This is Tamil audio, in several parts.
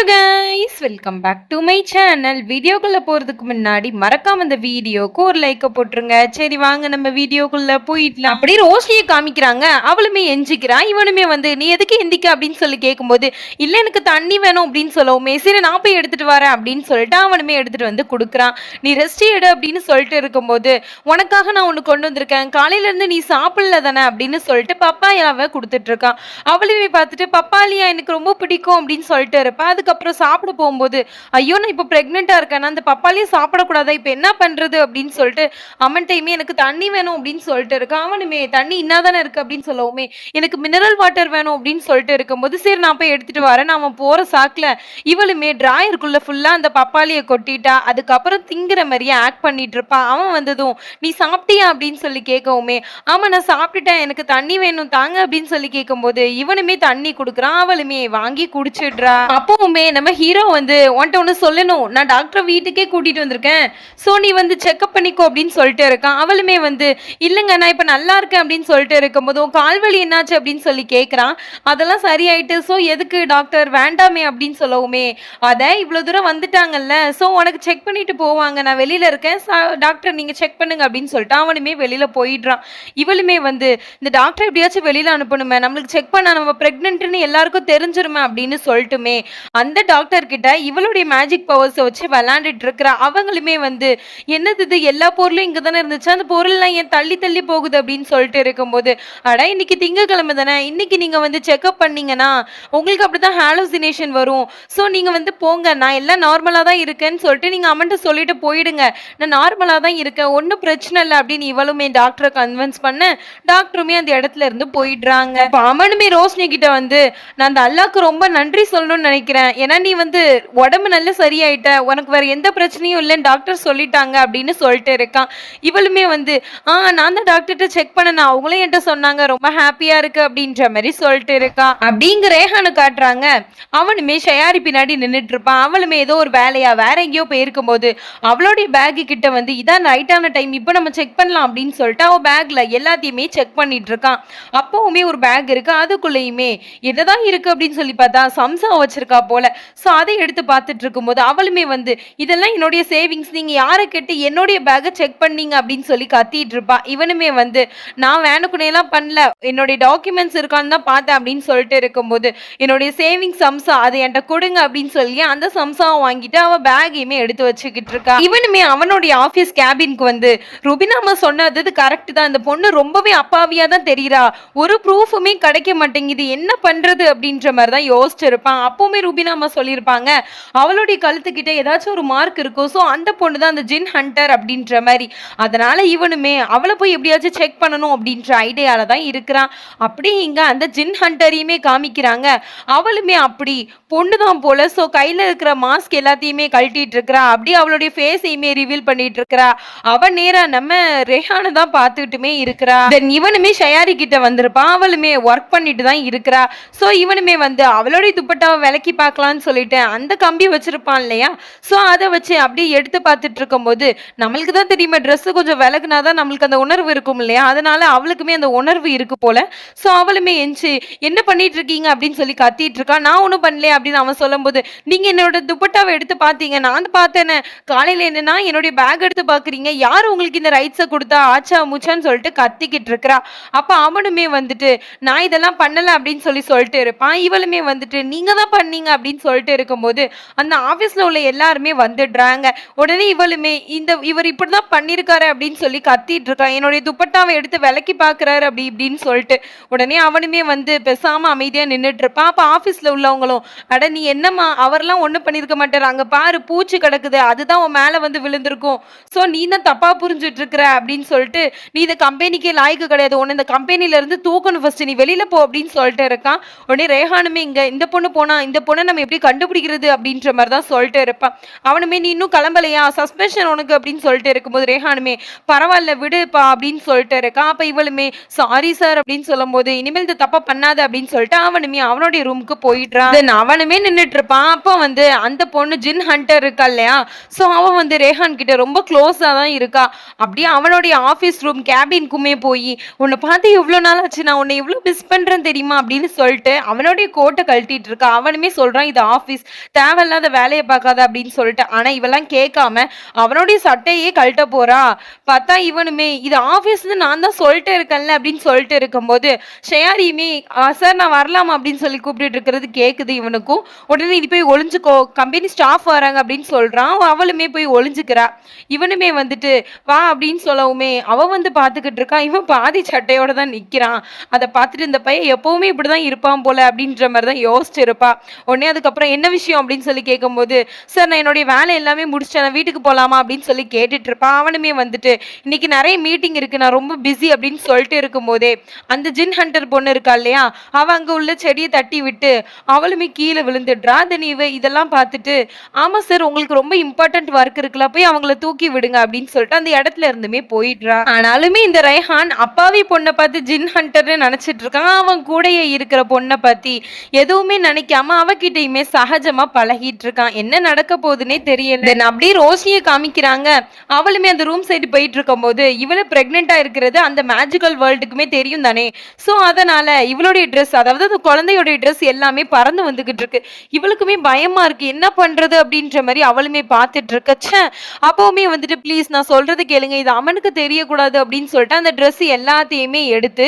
Hello guys welcome back to my channel வீடியோக்குள்ள போறதுக்கு முன்னாடி மறக்காம இந்த வீடியோக்கு ஒரு லைக்கை போட்டுருங்க. சரி வாங்க நம்ம வீடியோக்குள்ள போயிடலாம். அப்படி ரோஷியை காமிக்கிறாங்க. அவளுமே எஞ்சிக்கிறான் இவனுமே வந்து நீ எதுக்கு எந்திக்க? அப்படின்னு சொல்லி கேட்கும்போது இல்ல எனக்கு தண்ணி வேணும் அப்படின்னு சொல்லவுமே சரி நான் போய் எடுத்துட்டு வரேன் அப்படின்னு சொல்லிட்டு அவனுமே எடுத்துட்டு வந்து கொடுக்குறான். நீ ரெஸ்ட் எடு அப்படின்னு சொல்லிட்டு இருக்கும்போது உனக்காக நான் ஒன்று கொண்டு வந்திருக்கேன். காலையில இருந்து நீ சாப்பிடல தானே அப்படின்னு சொல்லிட்டு பப்பாயாவை கொடுத்துட்டு இருக்கான். அவளுமே பார்த்துட்டு பப்பாளியா எனக்கு ரொம்ப பிடிக்கும் அப்படின்னு சொல்லிட்டு இருப்பா. அதுக்கப்புறம் சாப்பிட போகும்போது ஐயோ நான் இப்போ ப்ரெக்னெண்ட்டாக இருக்கேன். அந்த பப்பாளியை சாப்பிடக்கூடாதா? இப்போ என்ன பண்ணுறது அப்படின்னு சொல்லிட்டு அம்மன்ட்டையுமே எனக்கு தண்ணி வேணும் அப்படின்னு சொல்லிட்டு இருக்கான் அவனுமே தண்ணி இன்னாதானே இருக்கு? அப்படின்னு சொல்லவுமே எனக்கு மினரல் வாட்டர் வேணும் அப்படின்னு சொல்லிட்டு இருக்கும்போது சரி நான் போய் எடுத்துட்டு வரேன். நான் அவன் போகிற சாக்கில் இவளுமே டிராயருக்குள்ள ஃபுல்லாக அந்த பப்பாளியை கொட்டிட்டா அதுக்கப்புறம் திங்கிற மாதிரியே ஆக்ட் பண்ணிட்டு இருப்பான் அவன் வந்ததும் நீ சாப்பிட்டியா? அப்படின்னு சொல்லி கேட்கவுமே ஆமாம் நான் சாப்பிட்டுட்டேன். எனக்கு தண்ணி வேணும். தாங்க அப்படின்னு சொல்லி கேட்கும்போது இவனுமே தண்ணி கொடுக்குறான். அவளுமே வாங்கி குடிச்சிடுறா. அப்பவுமே நம்ம ஹீரோ வந்து உன்ட்ட ஒன்று சொல்லணும். நான் டாக்டரை வீட்டுக்கே கூட்டிட்டு வந்திருக்கேன். ஸோ நீ வந்து செக்அப் பண்ணிக்கோ அப்படின்னு சொல்லிட்டு இருக்கான். அவளுமே வந்து இல்லைங்க நான் இப்போ நல்லா இருக்கேன் அப்படின்னு சொல்லிட்டு இருக்கும்போது உன் கால்வலி என்னாச்சு? அப்படின்னு சொல்லி கேட்குறான் அதெல்லாம் சரியாயிட்டு ஸோ எதுக்கு டாக்டர் வேண்டாமே அப்படின்னு சொல்லவுமே அதை இவ்வளோ தூரம் வந்துட்டாங்கல்ல. ஸோ உனக்கு செக் பண்ணிட்டு போவாங்க. நான் வெளியில் இருக்கேன். சா- டாக்டர் நீங்கள் செக் பண்ணுங்க அப்படின்னு சொல்லிட்டு அவனுமே வெளியில் போயிடுறான். இவளுமே வந்து இந்த டாக்டர் எப்படியாச்சும் வெளியில் அனுப்பணுமே. நம்மளுக்கு செக் பண்ண நம்ம ப்ரெக்னென்ட்னு எல்லாருக்கும் தெரிஞ்சிருமே அப்படின்னு சொல்லிட்டுமே அந்த டாக்டர் கிட்ட இவளுடைய மேஜிக் பவர்ஸை வச்சு விளாண்டுட்டு இருக்கிறா அவங்களுமே வந்து என்னது இது? எல்லா பொருளும் இங்கே தானே இருந்துச்சு. அந்த பொருள்லாம் ஏன் தள்ளி தள்ளி போகுது அப்படின்னு சொல்லிட்டு இருக்கும்போது அடா இன்னைக்கு திங்கக்கிழமை தானே. இன்னைக்கு நீங்கள் வந்து செக்அப் பண்ணீங்கன்னா உங்களுக்கு அப்படி தான் ஹாலோசினேஷன் வரும். ஸோ நீங்கள் வந்து போங்க. நான் எல்லாம் நார்மலாக தான் இருக்கேன்னு சொல்லிட்டு நீங்கள் அமன்ட்ட சொல்லிட்டு போயிடுங்க. நான் நார்மலாக தான் இருக்கேன். ஒன்றும் பிரச்சனை இல்லை அப்படின்னு இவளுமே டாக்டரை கன்வின்ஸ் பண்ண டாக்டருமே அந்த இடத்துல இருந்து போயிடுறாங்க. அப்ப அவனுமே ரோஷினி கிட்ட வந்து நான் அந்த அல்லாக்கு ரொம்ப நன்றி சொல்லணும்னு நினைக்கிறேன். ஏன்னா நீ வந்து உடம்பு நல்லா சரியாயிட்ட உனக்கு வேற எந்த பிரச்சனையும் இல்லைன்னு டாக்டர் சொல்லிட்டாங்க அப்படின்னு சொல்லிட்டு இருக்கான். இவளுமே வந்து ஆ நான் தான் டாக்டர்கிட்ட செக் பண்ணேன் அவங்களும் என்கிட்ட சொன்னாங்க ரொம்ப ஹாப்பியா இருக்கு அப்படின்ற மாதிரி சொல்லிட்டு இருக்கான். அப்படிங்க ரேஹானு காட்டுறாங்க. அவனுமே ஷயாரி பின்னாடி நின்றுட்டு இருப்பான். அவளுமே ஏதோ ஒரு வேலையா வேற எங்கேயோ போயிருக்கும் போது அவளுடைய பேக்கு கிட்ட வந்து இதான் நைட்டான டைம் இப்போ நம்ம செக் பண்ணலாம் அப்படின்னு சொல்லிட்டு அவள் பேக்ல எல்லாத்தையுமே செக் பண்ணிட்டு இருக்கான். அப்பவுமே ஒரு பேக் இருக்கு அதுக்குள்ளேயுமே என்னதான் இருக்கு? அப்படின்னு சொல்லி பார்த்தா சம்சா வச்சிருக்கா போல ஸோ அதை எடுத்து பார்த்துட்டு இருக்கும்போது அவளுமே வந்து இதெல்லாம் என்னுடைய சேவிங்ஸ் நீங்க யாரை கேட்டு என்னுடைய பேக்கை செக் பண்ணீங்க? அப்படின்னு சொல்லி கத்திட்டு இருப்பா. இவனுமே வந்து நான் வேணுக்குனையெல்லாம் பண்ணல. என்னுடைய டாக்குமெண்ட்ஸ் இருக்கான்னு தான் பார்த்தேன். அப்படின்னு சொல்லிட்டு இருக்கும்போது என்னுடைய சேவிங் சம்சா அதை என்கிட்ட கொடுங்க. அப்படின்னு சொல்லி அந்த சம்சாவை வாங்கிட்டு அவன் பேகையுமே எடுத்து வச்சுக்கிட்டு இருக்கா. இவனுமே அவனுடைய ஆஃபீஸ் கேபினுக்கு வந்து ருபினாமா சொன்னது கரெக்ட் தான். இந்த பொண்ணு ரொம்பவே அப்பாவியா தான் தெரியுறா. ஒரு ப்ரூஃபுமே கிடைக்க மாட்டேங்குது. என்ன பண்றது? அப்படின்ற மாதிரி தான் யோசிச்சிருப்பான். அப்பவுமே ருபினாமா சொல்லியிருப்பாங்க. அவளுடைய கழுத்துக்கிட்ட ஏதாச்சும் ஒரு மார்க் இருக்கும் ஸோ அந்த பொண்ணு தான் அந்த ஜின் ஹண்டர் அப்படின்ற மாதிரி. அதனால இவனுமே அவளை போய் எப்படியாச்சும் செக் பண்ணணும் அப்படின்ற ஐடியால தான் இருக்கிறான் அப்படி இங்க அந்த ஜின் ஹண்டரையுமே காமிக்கிறாங்க. அவளுமே அப்படி பொண்ணு தான் போல ஸோ கையில இருக்கிற மாஸ்க் எல்லாத்தையுமே கழட்டிட்டு இருக்கிறா. அப்படி அவளுடைய ஃபேஸையுமே ரிவீல் பண்ணிட்டு இருக்கிறா. அவ நேரா நம்ம ரெஹானு தான் பார்த்துக்கிட்டுமே இருக்கிறா. தென் இவனுமே ஷயாரி கிட்ட வந்திருப்பான் அவளுமே ஒர்க் பண்ணிட்டு தான் இருக்கிறா. ஸோ இவனுமே வந்து அவளுடைய துப்பட்டாவை விலக்கி பார்க்கலான்னு சொல்லிட்டு அந்த கம்பி வச்சிருப்பான் இல்லையா? ஸோ அதை வச்சு அப்படியே எடுத்து பார்த்துட்டு இருக்கும்போது நம்மளுக்கு தான் தெரியுமா ட்ரெஸ்ஸு கொஞ்சம் விலகுனா தான் நம்மளுக்கு அந்த உணர்வு இருக்கும் இல்லையா? அதனால அவளுக்குமே அந்த உணர்வு இருக்கு போல. ஸோ அவளுமே எஞ்சி என்ன பண்ணிட்டு இருக்கீங்க அப்படின்னு சொல்லி கத்திட்டு இருக்கா நான் ஒன்றும் பண்ணலையே அப்படின்னு அவன் சொல்லும்போது நீங்க என்னோட துப்பட்டாவை எடுத்து பார்த்தீங்க. நான் பார்த்தேனே. காலையில என்னன்னா என்னுடைய பேக் எடுத்து பார்க்குறீங்க. யார் உங்களுக்கு இந்த ரைட்ஸை கொடுத்தா? ஆச்சா மூச்சான்னு சொல்லிட்டு கத்திக்கிட்டு இருக்கிறா அப்போ அவனுமே வந்துட்டு நான் இதெல்லாம் பண்ணல அப்படின்னு சொல்லி சொல்லிட்டு இருப்பான். இவளுமே வந்துட்டு நீங்க தான் பண்ணீங்க அப்படின்னு அப்படின்னு சொல்லிட்டு இருக்கும்போது அந்த ஆஃபீஸ்ல உள்ள எல்லாருமே வந்துடுறாங்க. உடனே இவளுமே இந்த இவர் இப்படி தான் பண்ணியிருக்காரு அப்படின்னு சொல்லி கத்திட்டு இருக்கான். என்னுடைய துப்பட்டாவை எடுத்து விலக்கி பார்க்குறாரு அப்படி இப்படின்னு சொல்லிட்டு உடனே அவனுமே வந்து பெசாமல் அமைதியாக நின்றுட்டு இருப்பான் அப்போ ஆஃபீஸில் உள்ளவங்களும் அட நீ என்னம்மா அவர்லாம் ஒண்ணும் பண்ணியிருக்க மாட்டார். அங்கே பாரு பூச்சி கிடக்குது. அதுதான் உன் மேலே வந்து விழுந்திருக்கும். ஸோ நீ தான் தப்பாக புரிஞ்சுட்டு இருக்கிற அப்படின்னு சொல்லிட்டு நீ இந்த கம்பெனிக்கே லாய்க்கு கிடையாது. உன்னை இந்த கம்பெனில இருந்து தூக்கணும் ஃபர்ஸ்ட் நீ வெளியில் போ அப்படின்னு சொல்லிட்டு இருக்கான். உடனே ரேஹானுமே இங்கே இந்த பொண்ணு போனா இந்த பொண்ணை நம்ம எப்படி கண்டுபிடிக்கிறது அப்படின்ற மாதிரி தான் சொல்லிட்டு இருப்பான். அவனுமே நீ இன்னும் கிளம்பலையா? சஸ்பென்ஷன் உனக்கு அப்படின்னு சொல்லிட்டு இருக்கும்போது ரேஹானுமே பரவாயில்ல விடுப்பா அப்படின்னு சொல்லிட்டு இருக்கான். அப்ப இவளுமே சாரி சார் அப்படின்னு சொல்லும் போது இனிமேல் இந்த தப்பா பண்ணாத அப்படின்னு சொல்லிட்டு அவனுமே அவனுடைய ரூமுக்கு போயிடுறான் அவனுமே நின்னுட்டு இருப்பான். அப்போ வந்து அந்த பொண்ணு ஜின் ஹண்டர் இருக்கா இல்லையா? ஸோ அவன் வந்து ரேஹான் கிட்ட ரொம்ப க்ளோஸாக தான் இருக்கா. அப்படியே அவனுடைய ஆஃபீஸ் ரூம் கேபின்க்குமே போய் உன்னை பார்த்து எவ்வளோ நாள் ஆச்சு நான் உன்னை எவ்வளோ மிஸ் பண்ணுறேன் தெரியுமா? அப்படின்னு சொல்லிட்டு அவனுடைய கோட்டை கழட்டிட்டு இருக்கா. அவனுமே சொல்கிறான் இது ஆபீஸ் தேவையில்லாத வேலையை பார்க்காத அப்படின்னு சொல்லிட்டு ஆனா இவெல்லாம் கேட்காம அவனுடைய சட்டையே கழட்ட போறா. பார்த்தா இவனுமே இது ஆபீஸ்னு நான் தான் சொல்லிட்டு இருக்கேன்ல அப்படின்னு சொல்லிட்டு இருக்கும்போது ஷேயாரியுமே சார் நான் வரலாமா? அப்படின்னு சொல்லி கூப்பிட்டு இருக்கிறது கேட்குது இவனுக்கும். உடனே இது போய் ஒளிஞ்சுக்கோ. கம்பெனி ஸ்டாஃப் வராங்க அப்படின்னு சொல்றான். அவளுமே போய் ஒளிஞ்சுக்கிறா. இவனுமே வந்துட்டு வா அப்படின்னு சொல்லவுமே அவ வந்து பார்த்துக்கிட்டு இருக்கா. இவன் பாதி சட்டையோட தான் நிக்கிறான். அதை பார்த்துட்டு இந்த பையன் எப்பவுமே இப்படிதான் இருப்பான் போல அப்படின்ற மாதிரி தான் யோசிச்சு இருப்பா உடனே அதுக்கப்புறம் என்ன விஷயம் அப்படின்னு சொல்லி கேட்கும்போது சார் நான் என்னுடைய வேலை எல்லாமே முடிச்சிட்டேன். நான் வீட்டுக்கு போகலாமா அப்படின்னு சொல்லி கேட்டுட்டு இருப்பான் அவனுமே வந்துட்டு இன்னைக்கு நிறைய மீட்டிங் இருக்கு. நான் ரொம்ப பிஸி அப்படின்னு சொல்லிட்டு இருக்கும்போதே அந்த ஜின் ஹண்டர் பொண்ணு இருக்கா இல்லையா? அவன் அங்க உள்ள செடியை தட்டி விட்டு அவளுமே கீழே விழுந்துடுறா தென் இவ இதெல்லாம் பார்த்துட்டு ஆமா சார் உங்களுக்கு ரொம்ப இம்பார்ட்டன்ட் ஒர்க் இருக்குல்ல. போய் அவங்கள தூக்கி விடுங்க அப்படின்னு சொல்லிட்டு அந்த இடத்துல இருந்துமே போயிடுறா. ஆனாலுமே இந்த ரைஹான் அப்பாவி பொண்ணை பார்த்து ஜின் ஹண்டர்னு நினைச்சிட்டு இருக்கான் அவன் கூடயே இருக்கிற பொண்ணை பற்றி எதுவுமே நினைக்காம அவகிட்டயுமே சகஜமா பழகிட்டு இருக்கான் என்ன நடக்க போகுதுன்னே தெரியல. தென் அப்படியே ரோஷியை காமிக்கிறாங்க. அவளுமே அந்த ரூம் சைடு போயிட்டு இருக்கும்போது இவளை பிரெக்னெண்டா இருக்கிறது அந்த மேஜிக்கல் வேர்ல்டுக்குமே தெரியும் தானே. சோ அதனால இவளுடைய ட்ரெஸ் அதாவது அந்த குழந்தையோட ட்ரெஸ் எல்லாமே பறந்து வந்துகிட்டு இருக்கு. இவளுக்குமே பயமா இருக்கு. என்ன பண்றது அப்படின்ற மாதிரி அவளுமே பார்த்துட்டு இருக்கச்ச அப்பவுமே வந்துட்டு ப்ளீஸ் நான் சொல்றது கேளுங்க. இது அவனுக்கு தெரியக்கூடாது அப்படின்னு சொல்லிட்டு அந்த ட்ரெஸ் எல்லாத்தையுமே எடுத்து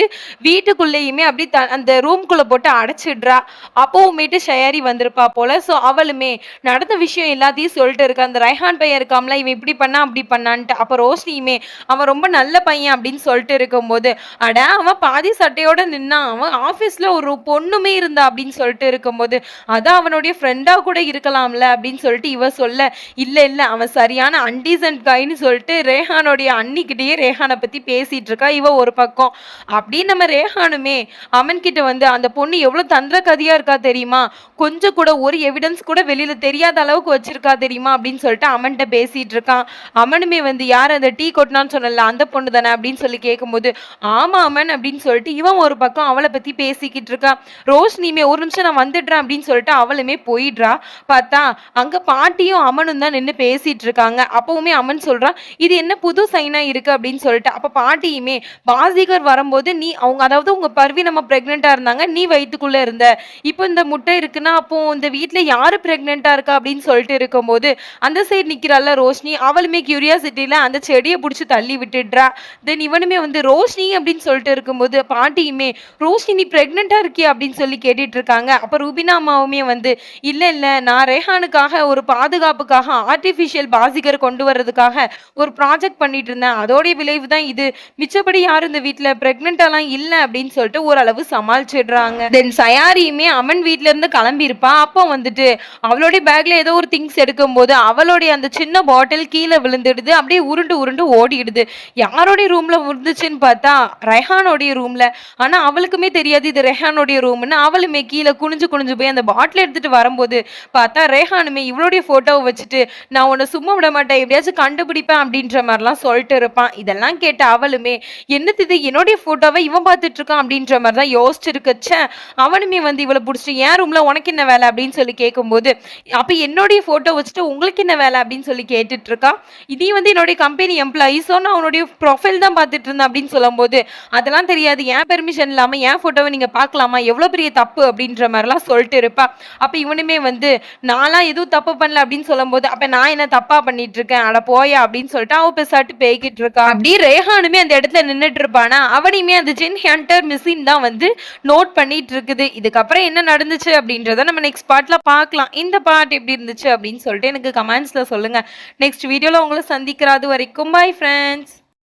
வீட்டுக்குள்ளேயுமே அப்படி அந்த ரூம்குள்ள போட்டு அடைச்சிடுறா. அப்பவுமேட்டு ஷயாரி வந்திருப்பா போல. ஸோ அவளுமே நடந்த விஷயம் எல்லாத்தையும் சொல்லிட்டு இருக்கா அந்த ரைஹான் பையன் இருக்காம்ல இவன் இப்படி பண்ணா அப்படி பண்ணான்ட்டு. அப்போ ரோஷினியுமே அவன் ரொம்ப நல்ல பையன் அப்படின்னு சொல்லிட்டு இருக்கும்போது அட அவன் பாதி சட்டையோட நின்னா அவன் ஆஃபீஸில் ஒரு பொண்ணுமே இருந்தா அப்படின்னு சொல்லிட்டு இருக்கும்போது அதான் அவனுடைய ஃப்ரெண்டா கூட இருக்கலாம்ல அப்படின்னு சொல்லிட்டு இவ சொல்ல இல்ல இல்ல அவன் சரியான அன்டீசன்ட் கைன்னு சொல்லிட்டு ரேஹானுடைய அன்னிக்கிட்டேயே ரேஹானை பத்தி பேசிட்டு இருக்கா இவ ஒரு பக்கம். அப்படின்னு நம்ம ரேஹானுமே அவன்கிட்ட வந்து அந்த பொண்ணு எவ்வளோ தந்திரகதியாக இருக்கா தெரியுமா? கொஞ்சம் கூட ஒரு எவிடன்ஸ் கூட வெளியில தெரியாத அளவுக்கு வச்சிருக்கா தெரியுமா அப்படின்னு சொல்லிட்டு அமன்ட்ட பேசிட்டு இருக்கான். அமனுமே வந்து யார் அந்த டீ கொட்டினான்னு சொன்னல அந்த பொண்ணு தானே? அப்படின்னு சொல்லி கேட்கும்போது ஆமா அமன் அப்படின்னு சொல்லிட்டு இவன் ஒரு பக்கம் அவளை பத்தி பேசிக்கிட்டு ரோஸ் ரோஷினியுமே ஒரு நிமிஷம் நான் வந்துடுறேன் அப்படின்னு சொல்லிட்டு அவளுமே போயிடுறா. பார்த்தா அங்க பாட்டியும் அமனும் தான் நின்று பேசிட்டு இருக்காங்க. அப்பவுமே அமன் சொல்றான் இது என்ன புது சைனா இருக்கு? அப்படின்னு சொல்லிட்டு. அப்ப பாட்டியுமே பாசிகர் வரும்போது நீ அவங்க அதாவது உங்க பர்வி நம்ம பிரெக்னெண்டா இருந்தாங்க நீ வயிற்றுக்குள்ள இருந்த இப்போ இந்த முட்டை இருக்குன்னா அப்போ இந்த வீட்டில் யார் ப்ரெக்னெண்ட்டாக இருக்கா அப்படின்னு சொல்லிட்டு இருக்கும்போது அந்த சைடு நிற்கிறாள் ரோஷினி. அவளுமே கியூரியாசிட்டியில் அந்த செடியை பிடிச்சி தள்ளி விட்டுடுறா. தென் இவனுமே வந்து ரோஷினி அப்படின்னு சொல்லிட்டு இருக்கும்போது பாட்டியுமே ரோஷினி நீ ப்ரெக்னெண்ட்டாக இருக்கியா? அப்படின்னு சொல்லி கேட்டுட்டு இருக்காங்க. அப்போ ரூபினா அம்மாவுமே வந்து இல்லை இல்லை நான் ரேஹானுக்காக ஒரு பாதுகாப்புக்காக ஆர்டிஃபிஷியல் பாசிகர் கொண்டு வர்றதுக்காக ஒரு ப்ராஜெக்ட் பண்ணிட்டு இருந்தேன். அதோடைய விளைவு தான் இது. மிச்சப்படி யாரும் இந்த வீட்டில் ப்ரெக்னெண்ட்டாலாம் இல்லை அப்படின்னு சொல்லிட்டு ஓரளவு சமாளிச்சிடுறாங்க. தென் சயாரியுமே அவன் வீட்டிலேருந்து இருந்து கிளம்பி அப்போ வந்துட்டு. அவளுடைய பேக்ல ஏதோ ஒரு திங்ஸ் எடுக்கும்போது அவளுடைய அந்த சின்ன பாட்டில் கீழே விழுந்துடுது. அப்படியே உருண்டு உருண்டு ஓடிடுது. யாரோடைய ரூம்ல விழுந்துச்சுன்னு பார்த்தா ரெஹானோடைய ரூம்ல ஆனா அவளுக்குமே தெரியாது இது ரெஹானோடைய ரூம்னு அவளுமே கீழே குனிஞ்சு குனிஞ்சு போய் அந்த பாட்டில் எடுத்துட்டு வரும்போது பார்த்தா ரேஹானுமே இவளுடைய போட்டோவை வச்சுட்டு நான் உன்னை சும்மா விட மாட்டேன். எப்படியாச்சும் கண்டுபிடிப்பேன் அப்படின்ற மாதிரிலாம் சொல்லிட்டு இருப்பான். இதெல்லாம் கேட்ட அவளுமே என்னது இது? என்னுடைய போட்டோவை இவன் பார்த்துட்டு இருக்கான் அப்படின்ற மாதிரி தான் யோசிச்சிருக்கச்ச. அவனுமே வந்து இவளை பிடிச்சிட்டு ஏன் ரூம்ல உனக்கு என்ன வேலை? அப்படின்னு சொல்லி கேட்கும்போது அப்போ என்னுடைய ஃபோட்டோ வச்சுட்டு உங்களுக்கு என்ன வேலை அப்படின்னு சொல்லி கேட்டுட்டு இருக்கா இதையும் வந்து என்னுடைய கம்பெனி எம்ப்ளாயிஸோ நான் அவனுடைய ப்ரொஃபைல் தான் பார்த்துட்டு இருந்தேன் அப்படின்னு சொல்லும்போது அதெல்லாம் தெரியாது. ஏன் பெர்மிஷன் இல்லாமல் ஏன் ஃபோட்டோவை நீங்கள் பார்க்கலாமா? எவ்வளோ பெரிய தப்பு? அப்படின்ற மாதிரிலாம் சொல்லிட்டு இருப்பா. அப்போ இவனுமே வந்து நான்லாம் எதுவும் தப்பு பண்ணல அப்படின்னு சொல்லும்போது அப்போ நான் என்ன தப்பா பண்ணிட்டு இருக்கேன் அட போயா அப்படின்னு சொல்லிட்டு அவ பெசாட்டு பேய்கிட்டு இருக்கா அப்படி ரேஹானுமே அந்த இடத்துல நின்றுட்டு இருப்பானா அவனையுமே அந்த ஜின் ஹண்டர் மிஷின் தான் வந்து நோட் பண்ணிட்டு இருக்குது இதுக்கப்புறம் என்ன நடந்துச்சு அப்படின்றத நம்ம நெக்ஸ்ட் பார்ட்ல பார்க்கலாம். இந்த பார்ட் எப்படி இருந்துச்சு அப்படின்னு சொல்லிட்டு எனக்கு கமெண்ட்ஸ்ல சொல்லுங்க. நெக்ஸ்ட் வீடியோல உங்களை சந்திக்கிறாது வரைக்கும் பாய் ஃப்ரெண்ட்ஸ்